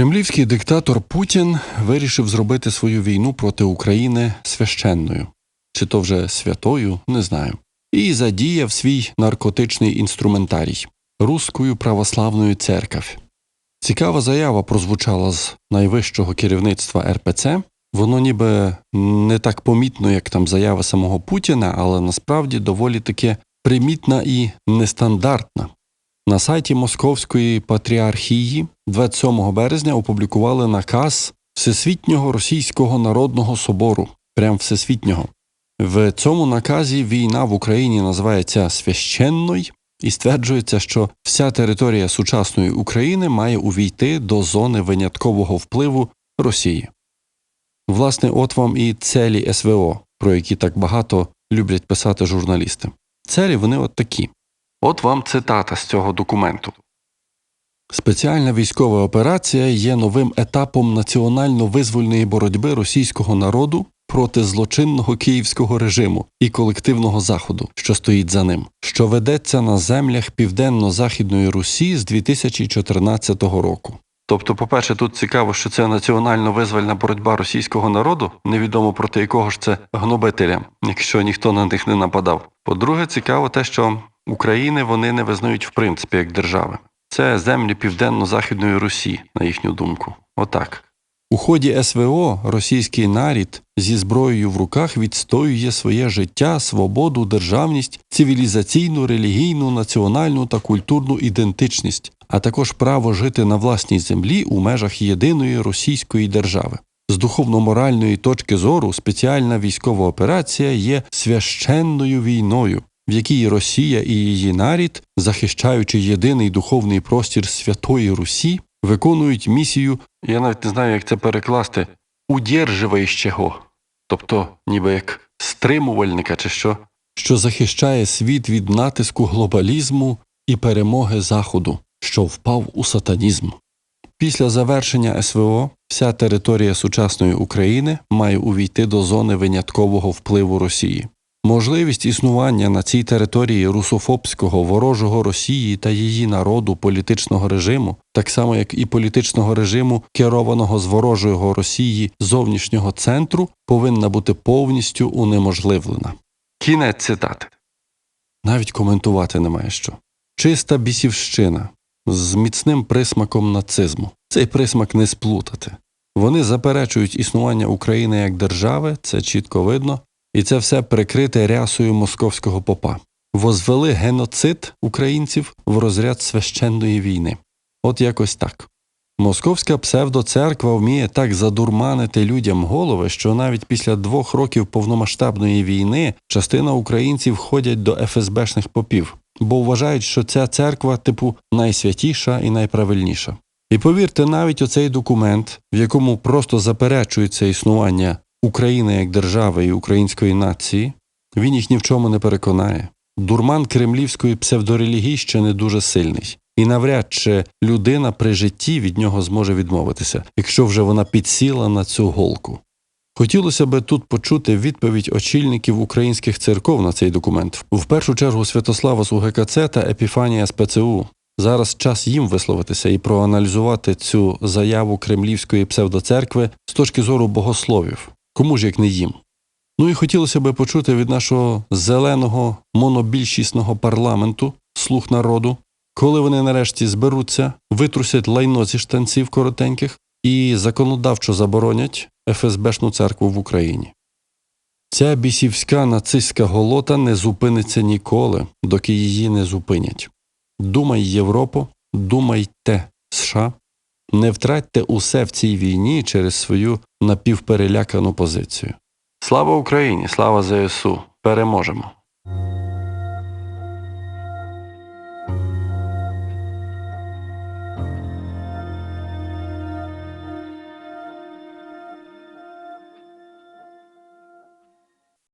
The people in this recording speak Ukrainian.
Кремлівський диктатор Путін вирішив зробити свою війну проти України священною, чи то вже святою, не знаю, і задіяв свій наркотичний інструментарій Руською православною церквь. Цікава заява прозвучала з найвищого керівництва РПЦ. Воно ніби не так помітно, як там заява самого Путіна, але насправді доволі таки примітна і нестандартна. На сайті Московської патріархії 27 березня опублікували наказ Всесвітнього Російського народного собору, прям всесвітнього. В цьому наказі війна в Україні називається священною і стверджується, що вся територія сучасної України має увійти до зони виняткового впливу Росії. Власне, от вам і целі СВО, про які так багато люблять писати журналісти. Целі вони от такі. От вам цитата з цього документу. Спеціальна військова операція є новим етапом національно-визвольної боротьби російського народу проти злочинного київського режиму і колективного заходу, що стоїть за ним, що ведеться на землях південно-західної Русі з 2014 року. Тобто, по-перше, тут цікаво, що це національно-визвольна боротьба російського народу, невідомо проти якого ж це гнобителя, якщо ніхто на них не нападав. По-друге, цікаво те, що України вони не визнають в принципі як держави. Це землі південно-західної Русі, на їхню думку. Отак. У ході СВО російський нарід зі зброєю в руках відстоює своє життя, свободу, державність, цивілізаційну, релігійну, національну та культурну ідентичність, а також право жити на власній землі у межах єдиної російської держави. З духовно-моральної точки зору спеціальна військова операція є священною війною, в якій Росія і її нарід, захищаючи єдиний духовний простір Святої Русі, виконують місію, я навіть не знаю, як це перекласти, удержуваючого, тобто ніби як стримувальника чи що, що захищає світ від натиску глобалізму і перемоги Заходу, що впав у сатанізм. Після завершення СВО вся територія сучасної України має увійти до зони виняткового впливу Росії. Можливість існування на цій території русофобського ворожого Росії та її народу політичного режиму, так само як і політичного режиму, керованого з ворожого Росії зовнішнього центру, повинна бути повністю унеможливлена. Кінець цитати. Навіть коментувати немає що. Чиста бісівщина з міцним присмаком нацизму. Цей присмак не сплутати. Вони заперечують існування України як держави, це чітко видно, і це все прикрите рясою московського попа. Возвели геноцид українців в розряд священної війни. От якось так. Московська псевдоцерква вміє так задурманити людям голови, що навіть після двох років повномасштабної війни частина українців ходять до ФСБшних попів, бо вважають, що ця церква, типу, найсвятіша і найправильніша. І повірте, навіть оцей документ, в якому просто заперечується існування України як держави і української нації, він їх ні в чому не переконає. Дурман кремлівської псевдорелігії ще не дуже сильний, і навряд чи людина при житті від нього зможе відмовитися, якщо вже вона підсіла на цю голку. Хотілося би тут почути відповідь очільників українських церков на цей документ. В першу чергу Святослава з УГКЦ та Епіфанія з ПЦУ. Зараз час їм висловитися і проаналізувати цю заяву кремлівської псевдоцеркви з точки зору богословів. Кому ж як не їм? Ну і хотілося би почути від нашого зеленого монобільшісного парламенту, слух народу, коли вони нарешті зберуться, витрусять лайно зі штанців коротеньких і законодавчо заборонять ФСБшну церкву в Україні. Ця бісівська нацистська голота не зупиниться ніколи, доки її не зупинять. Думай, Європо, думайте, США, не втратьте усе в цій війні через свою напівперелякану позицію. Слава Україні! Слава ЗСУ! Переможемо!